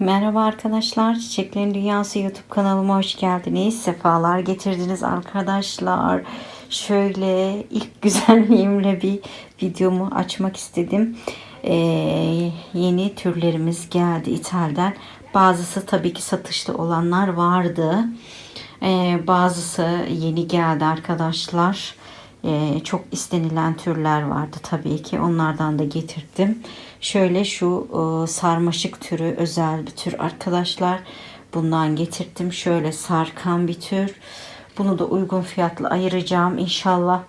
Merhaba arkadaşlar. Çiçeklerin Dünyası YouTube kanalıma hoş geldiniz. Sefalar getirdiniz arkadaşlar. Şöyle ilk güzelliğimle bir videomu açmak istedim. Ee, yeni türlerimiz geldi İthal'den. Bazısı tabii ki satışta olanlar vardı. Ee, bazısı yeni geldi arkadaşlar. Ee, çok istenilen türler vardı tabii ki. Onlardan da getirdim. Şöyle şu e, sarmaşık türü özel bir tür arkadaşlar. Bundan getirdim. Şöyle sarkan bir tür. Bunu da uygun fiyatla ayıracağım inşallah.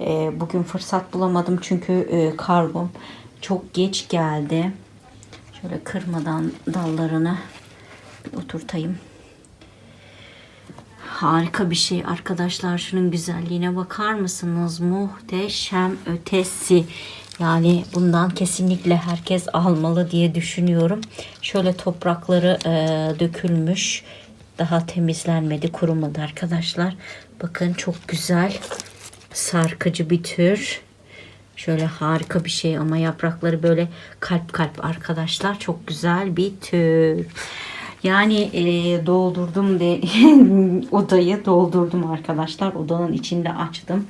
Ee, bugün fırsat bulamadım çünkü e, kargom çok geç geldi. Şöyle kırmadan dallarını bir oturtayım. Harika bir şey arkadaşlar. Şunun güzelliğine bakar mısınız? Muhteşem ötesi. Yani bundan kesinlikle herkes almalı diye düşünüyorum. Şöyle toprakları e, dökülmüş. Daha temizlenmedi, kurumadı arkadaşlar. Bakın çok güzel. Sarkıcı bir tür. Şöyle harika bir şey ama yaprakları böyle kalp kalp arkadaşlar. Çok güzel bir tür. Yani e, doldurdum de odayı doldurdum arkadaşlar. Odanın içinde açtım.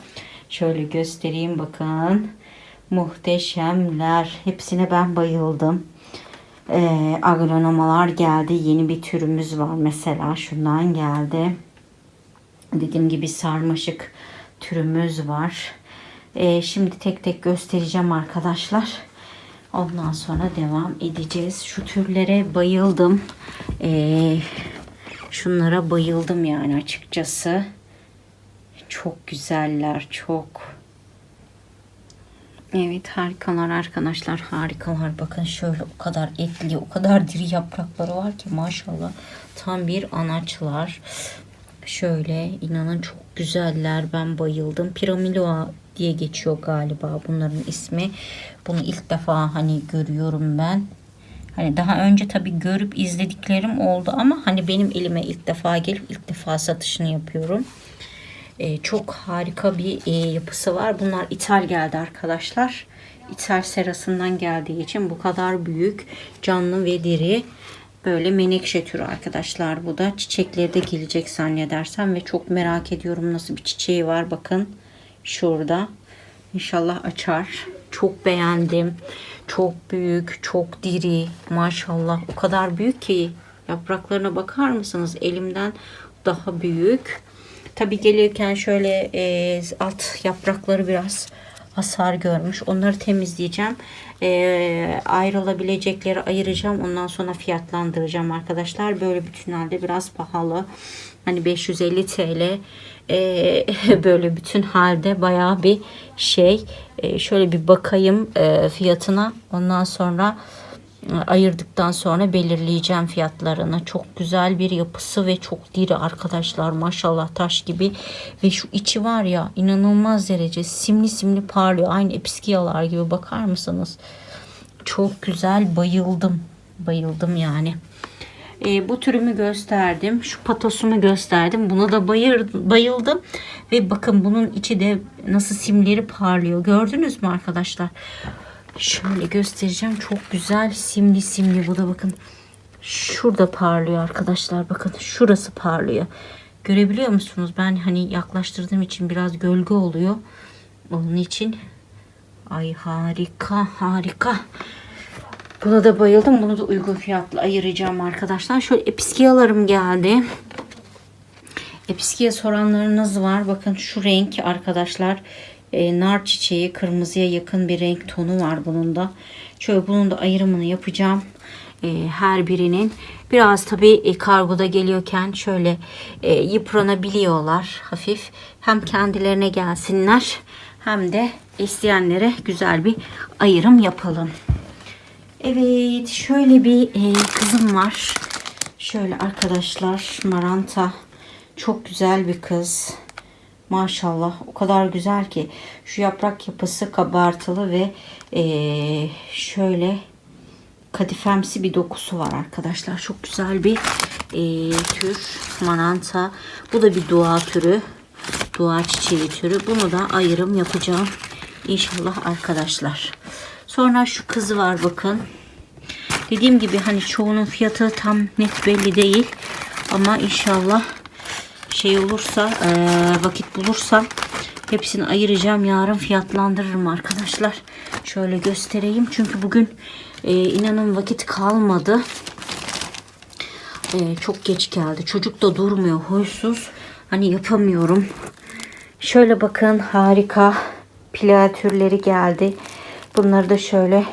Şöyle göstereyim bakın. Muhteşemler. Hepsine ben bayıldım. E, agronomalar geldi. Yeni bir türümüz var mesela. Şundan geldi. Dediğim gibi sarmaşık türümüz var. E, şimdi tek tek göstereceğim arkadaşlar. Ondan sonra devam edeceğiz. Şu türlere bayıldım. Ee, şunlara bayıldım yani açıkçası. Çok güzeller, çok. Evet harikalar arkadaşlar harikalar. Bakın şöyle o kadar etli, o kadar diri yaprakları var ki maşallah. Tam bir anaçlar. Şöyle inanın çok güzeller. Ben bayıldım. Piramiloa diye geçiyor galiba bunların ismi. Bunu ilk defa hani görüyorum ben. Hani daha önce tabii görüp izlediklerim oldu ama hani benim elime ilk defa gelip ilk defa satışını yapıyorum. Ee, çok harika bir e, yapısı var. Bunlar ithal geldi arkadaşlar. İthal serasından geldiği için bu kadar büyük, canlı ve diri böyle menekşe türü arkadaşlar. Bu da çiçekleri de gelecek zannedersem ve çok merak ediyorum nasıl bir çiçeği var. Bakın şurada. İnşallah açar. Çok beğendim. Çok büyük, çok diri. Maşallah o kadar büyük ki yapraklarına bakar mısınız? Elimden daha büyük. Tabi gelirken şöyle e, alt yaprakları biraz hasar görmüş. Onları temizleyeceğim. E, ayrılabilecekleri ayıracağım. Ondan sonra fiyatlandıracağım arkadaşlar. Böyle bütün halde biraz pahalı. Hani 550 TL e, böyle bütün halde bayağı bir şey. E, şöyle bir bakayım e, fiyatına. Ondan sonra e, ayırdıktan sonra belirleyeceğim fiyatlarını. Çok güzel bir yapısı ve çok diri arkadaşlar. Maşallah taş gibi. Ve şu içi var ya inanılmaz derece simli simli parlıyor. Aynı episkiyalar gibi bakar mısınız? Çok güzel bayıldım. Bayıldım yani. E, bu türümü gösterdim. Şu patosumu gösterdim. Buna da bayır, bayıldım. Ve bakın bunun içi de nasıl simleri parlıyor. Gördünüz mü arkadaşlar? Şöyle göstereceğim. Çok güzel simli simli. Bu da bakın. Şurada parlıyor arkadaşlar. Bakın şurası parlıyor. Görebiliyor musunuz? Ben hani yaklaştırdığım için biraz gölge oluyor. Onun için ay harika harika. Buna da bayıldım. Bunu da uygun fiyatla ayıracağım arkadaşlar. Şöyle episkiyalarım geldi. Episkiye soranlarınız var. Bakın şu renk arkadaşlar. E, nar çiçeği kırmızıya yakın bir renk tonu var bunun da. Şöyle bunun da ayrımını yapacağım. E, her birinin. Biraz tabii e, kargoda geliyorken şöyle e, yıpranabiliyorlar hafif. Hem kendilerine gelsinler hem de isteyenlere güzel bir ayrım yapalım. Evet şöyle bir e, kızım var. Şöyle arkadaşlar Maranta çok güzel bir kız. Maşallah o kadar güzel ki şu yaprak yapısı kabartılı ve e, şöyle kadifemsi bir dokusu var arkadaşlar. Çok güzel bir e, tür Maranta. Bu da bir dua türü. Dua çiçeği türü. Bunu da ayrım yapacağım. İnşallah arkadaşlar. Sonra şu kızı var bakın. Dediğim gibi hani çoğunun fiyatı tam net belli değil. Ama inşallah şey olursa eee, vakit bulursam hepsini ayıracağım. Yarın fiyatlandırırım arkadaşlar. Şöyle göstereyim. Çünkü bugün eee, inanın vakit kalmadı. Eee, çok geç geldi. Çocuk da durmuyor. Huysuz. Hani yapamıyorum. Şöyle bakın harika pila türleri geldi. Bunları da şöyle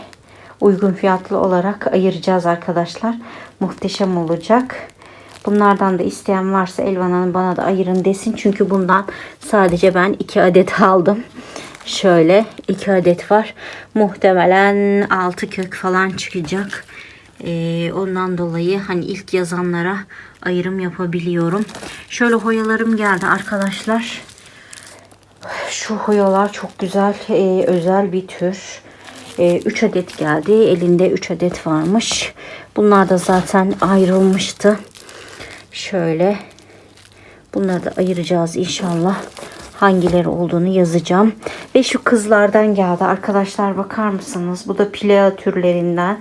uygun fiyatlı olarak ayıracağız arkadaşlar. Muhteşem olacak. Bunlardan da isteyen varsa Elvan Hanım bana da ayırın desin. Çünkü bundan sadece ben iki adet aldım. Şöyle iki adet var. Muhtemelen altı kök falan çıkacak. Ee, ondan dolayı hani ilk yazanlara ayrım yapabiliyorum. Şöyle hoyalarım geldi arkadaşlar. Şu hoyalar çok güzel, e, özel bir tür. 3 adet geldi. Elinde 3 adet varmış. Bunlar da zaten ayrılmıştı. Şöyle bunları da ayıracağız inşallah. Hangileri olduğunu yazacağım. Ve şu kızlardan geldi. Arkadaşlar bakar mısınız? Bu da pilea türlerinden.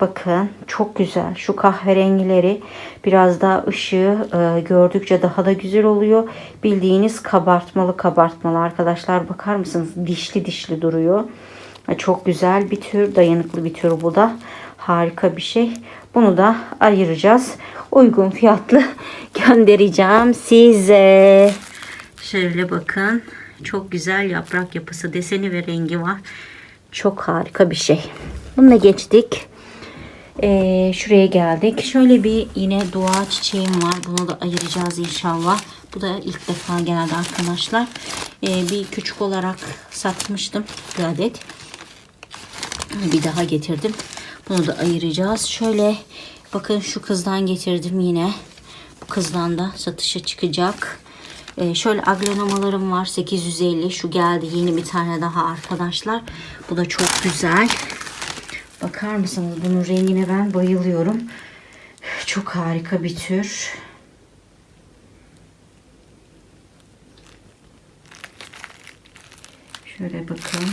Bakın çok güzel. Şu kahverengileri biraz daha ışığı e, gördükçe daha da güzel oluyor. Bildiğiniz kabartmalı kabartmalı arkadaşlar. Bakar mısınız? Dişli dişli duruyor. Çok güzel bir tür. Dayanıklı bir tür bu da. Harika bir şey. Bunu da ayıracağız. Uygun fiyatlı göndereceğim size. Şöyle bakın. Çok güzel yaprak yapısı, deseni ve rengi var. Çok harika bir şey. Bunu da geçtik. Ee, şuraya geldik. Şöyle bir yine dua çiçeğim var. Bunu da ayıracağız inşallah. Bu da ilk defa geldi arkadaşlar. Ee, bir küçük olarak satmıştım. Bir adet. Bir daha getirdim. Bunu da ayıracağız. Şöyle bakın şu kızdan getirdim yine. Bu kızdan da satışa çıkacak. Ee, şöyle aglonemalarım var. 850. Şu geldi. Yeni bir tane daha arkadaşlar. Bu da çok güzel. Bakar mısınız? Bunun rengine ben bayılıyorum. Çok harika bir tür. Şöyle bakın.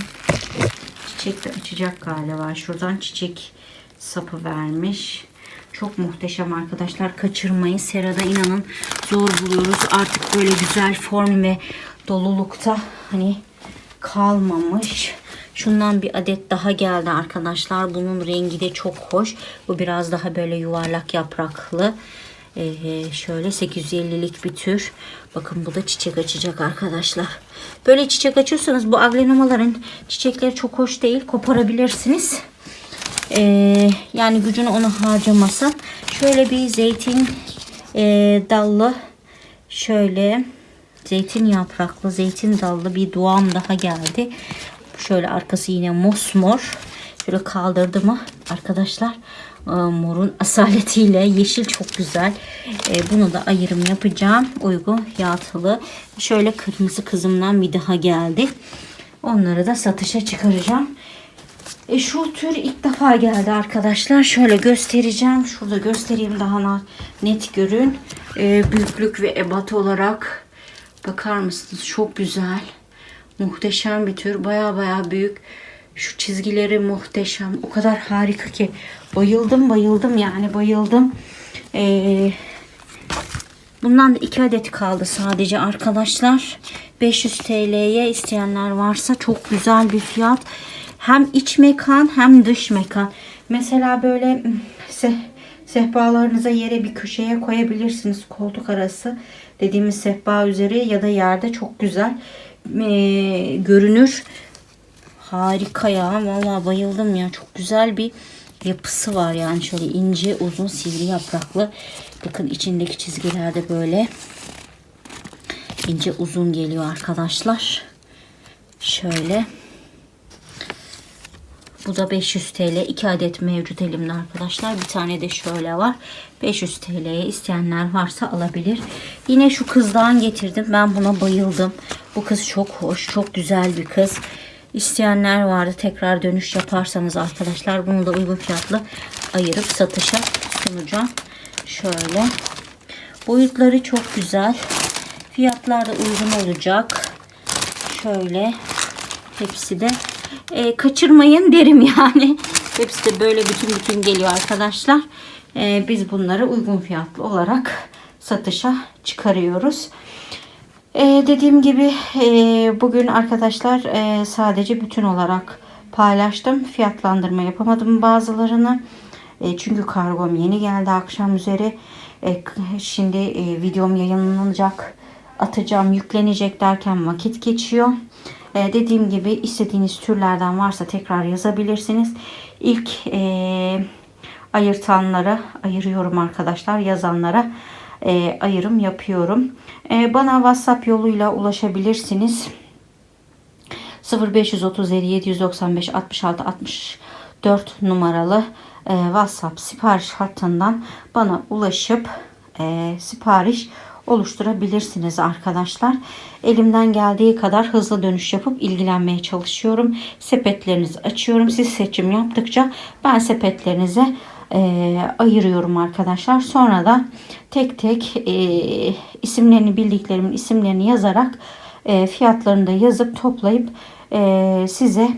Çiçek de açacak galiba. Şuradan çiçek sapı vermiş. Çok muhteşem arkadaşlar. Kaçırmayın. Serada inanın zor buluyoruz. Artık böyle güzel form ve dolulukta hani kalmamış. Şundan bir adet daha geldi arkadaşlar. Bunun rengi de çok hoş. Bu biraz daha böyle yuvarlak yapraklı. Ee, şöyle 850'lik bir tür. Bakın bu da çiçek açacak arkadaşlar. Böyle çiçek açıyorsanız bu aglenomaların çiçekleri çok hoş değil. Koparabilirsiniz. Ee, yani gücünü ona harcamasın. Şöyle bir zeytin e, dallı şöyle zeytin yapraklı zeytin dallı bir duam daha geldi. Şöyle arkası yine mosmor. Şöyle kaldırdı mı arkadaşlar morun asaletiyle yeşil çok güzel. E, bunu da ayırım yapacağım. Uygun fiyatlı. Şöyle kırmızı kızımdan bir daha geldi. Onları da satışa çıkaracağım. E, şu tür ilk defa geldi arkadaşlar. Şöyle göstereceğim. Şurada göstereyim daha net görün. E, büyüklük ve ebat olarak bakar mısınız? Çok güzel. Muhteşem bir tür. Baya baya büyük. Şu çizgileri muhteşem. O kadar harika ki. Bayıldım bayıldım yani bayıldım. Ee, bundan da iki adet kaldı sadece arkadaşlar. 500 TL'ye isteyenler varsa çok güzel bir fiyat. Hem iç mekan hem dış mekan. Mesela böyle se sehpalarınıza yere bir köşeye koyabilirsiniz. Koltuk arası dediğimiz sehpa üzeri ya da yerde çok güzel ee, görünür. Harika ya. Vallahi bayıldım ya. Çok güzel bir yapısı var yani şöyle ince uzun sivri yapraklı. Bakın içindeki çizgiler de böyle ince uzun geliyor arkadaşlar. Şöyle. Bu da 500 TL. 2 adet mevcut elimde arkadaşlar. Bir tane de şöyle var. 500 TL'ye isteyenler varsa alabilir. Yine şu kızdan getirdim. Ben buna bayıldım. Bu kız çok hoş. Çok güzel bir kız. İsteyenler vardı. Tekrar dönüş yaparsanız arkadaşlar bunu da uygun fiyatlı ayırıp satışa sunacağım. Şöyle. Boyutları çok güzel. Fiyatlar da uygun olacak. Şöyle. Hepsi de e, kaçırmayın derim yani. Hepsi de böyle bütün bütün geliyor arkadaşlar. Ee, biz bunları uygun fiyatlı olarak satışa çıkarıyoruz. Ee, dediğim gibi e, bugün arkadaşlar e, sadece bütün olarak paylaştım. Fiyatlandırma yapamadım bazılarını. E, çünkü kargom yeni geldi akşam üzeri. E, şimdi e, videom yayınlanacak. Atacağım yüklenecek derken vakit geçiyor. E, dediğim gibi istediğiniz türlerden varsa tekrar yazabilirsiniz. İlk e, ayırtanlara ayırıyorum arkadaşlar. Yazanlara e, ayırım yapıyorum. E, bana WhatsApp yoluyla ulaşabilirsiniz. 0537 795 66 64 numaralı e, WhatsApp sipariş hattından bana ulaşıp e, sipariş oluşturabilirsiniz arkadaşlar. Elimden geldiği kadar hızlı dönüş yapıp ilgilenmeye çalışıyorum. Sepetlerinizi açıyorum. Siz seçim yaptıkça ben sepetlerinize e, ayırıyorum arkadaşlar. Sonra da tek tek e, isimlerini bildiklerimin isimlerini yazarak e, fiyatlarını da yazıp toplayıp e, size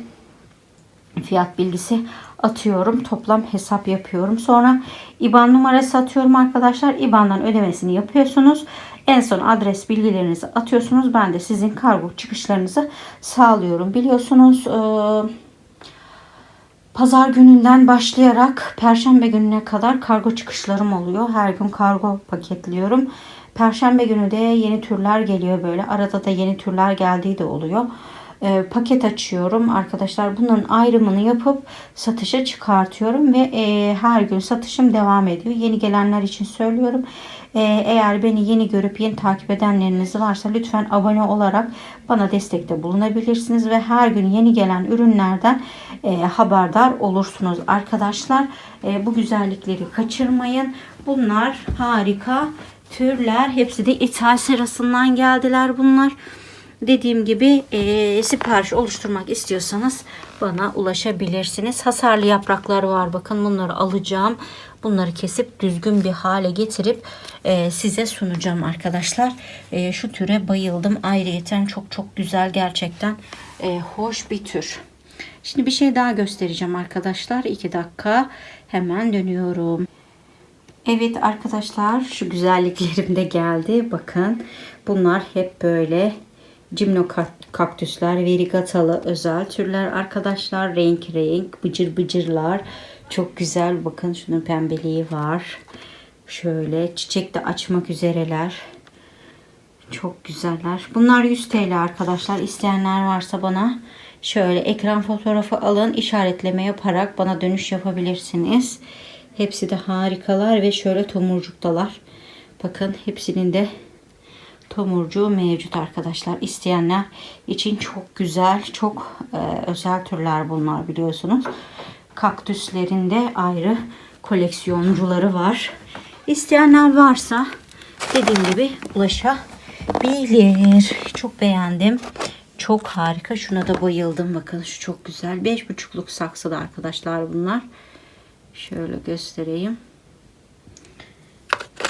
fiyat bilgisi atıyorum. Toplam hesap yapıyorum. Sonra IBAN numarası atıyorum arkadaşlar. IBAN'dan ödemesini yapıyorsunuz. En son adres bilgilerinizi atıyorsunuz. Ben de sizin kargo çıkışlarınızı sağlıyorum. Biliyorsunuz eee Pazar gününden başlayarak perşembe gününe kadar kargo çıkışlarım oluyor. Her gün kargo paketliyorum. Perşembe günü de yeni türler geliyor böyle. Arada da yeni türler geldiği de oluyor. Ee, paket açıyorum arkadaşlar. Bunların ayrımını yapıp satışa çıkartıyorum ve e, her gün satışım devam ediyor. Yeni gelenler için söylüyorum. Ee, eğer beni yeni görüp yeni takip edenleriniz varsa lütfen abone olarak bana destekte bulunabilirsiniz ve her gün yeni gelen ürünlerden e, haberdar olursunuz arkadaşlar. E, bu güzellikleri kaçırmayın. Bunlar harika türler. Hepsi de ithal serasından geldiler bunlar. Dediğim gibi e, sipariş oluşturmak istiyorsanız bana ulaşabilirsiniz. Hasarlı yapraklar var. Bakın bunları alacağım. Bunları kesip düzgün bir hale getirip e, size sunacağım arkadaşlar. E, şu türe bayıldım. Ayrıyeten çok çok güzel gerçekten e, hoş bir tür. Şimdi bir şey daha göstereceğim arkadaşlar. 2 dakika hemen dönüyorum. Evet arkadaşlar şu güzelliklerim de geldi. Bakın bunlar hep böyle cimno kaktüsler, verigatalı özel türler arkadaşlar. Renk renk bıcır bıcırlar. Çok güzel. Bakın şunun pembeliği var. Şöyle çiçek de açmak üzereler. Çok güzeller. Bunlar 100 TL arkadaşlar. İsteyenler varsa bana şöyle ekran fotoğrafı alın. işaretleme yaparak bana dönüş yapabilirsiniz. Hepsi de harikalar ve şöyle tomurcuktalar. Bakın hepsinin de tomurcuğu mevcut arkadaşlar. İsteyenler için çok güzel, çok e, özel türler bunlar biliyorsunuz. Kaktüslerin de ayrı koleksiyoncuları var. İsteyenler varsa dediğim gibi ulaşabilir. Çok beğendim. Çok harika. Şuna da bayıldım. Bakın şu çok güzel. 5,5'luk saksıda arkadaşlar bunlar. Şöyle göstereyim.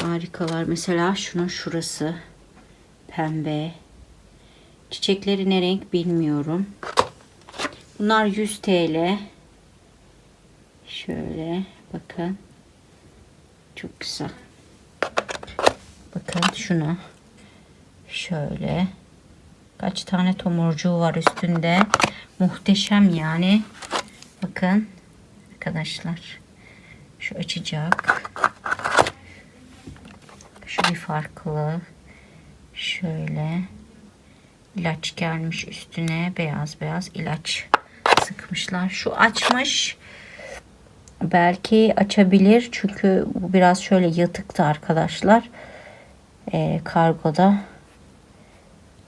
Harikalar. Mesela şunun şurası pembe. Çiçekleri ne renk bilmiyorum. Bunlar 100 TL. Şöyle bakın. Çok güzel. Bakın şunu. Şöyle. Kaç tane tomurcuğu var üstünde. Muhteşem yani. Bakın arkadaşlar. Şu açacak. Şu bir farklı. Şöyle ilaç gelmiş üstüne beyaz beyaz ilaç sıkmışlar. Şu açmış. Belki açabilir çünkü bu biraz şöyle yatıktı arkadaşlar. Ee, kargoda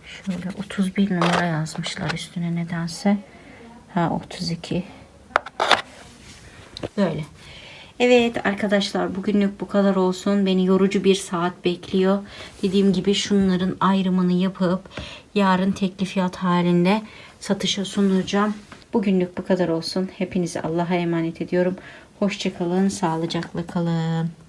şöyle 31 numara yazmışlar üstüne nedense. Ha 32. Böyle. Evet arkadaşlar bugünlük bu kadar olsun. Beni yorucu bir saat bekliyor. Dediğim gibi şunların ayrımını yapıp yarın tekli fiyat halinde satışa sunacağım. Bugünlük bu kadar olsun. Hepinizi Allah'a emanet ediyorum. Hoşçakalın, sağlıcakla kalın.